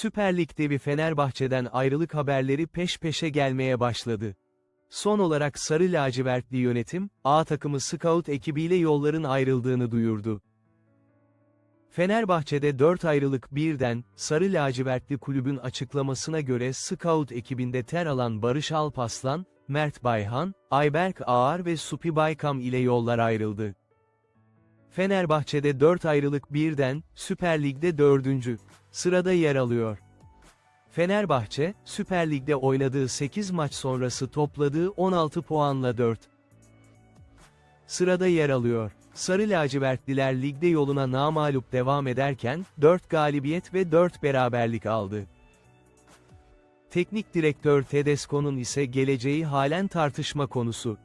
Süper Lig devi Fenerbahçe'den ayrılık haberleri peş peşe gelmeye başladı. Son olarak Sarı Lacivertli yönetim, A takımı scout ekibiyle yolların ayrıldığını duyurdu. Fenerbahçe'de 4 ayrılık birden, Sarı Lacivertli kulübün açıklamasına göre scout ekibinde ter alan Barış Alpaslan, Mert Bayhan, Ayberk Ağar ve Supi Baykam ile yollar ayrıldı. Fenerbahçe'de 4 ayrılık birden, Süper Lig'de 4. sırada yer alıyor. Fenerbahçe, Süper Lig'de oynadığı 8 maç sonrası topladığı 16 puanla 4. Sırada yer alıyor. Sarı lacivertliler ligde yoluna namalup devam ederken, 4 galibiyet ve 4 beraberlik aldı. Teknik direktör Tedesco'nun ise geleceği halen tartışma konusu.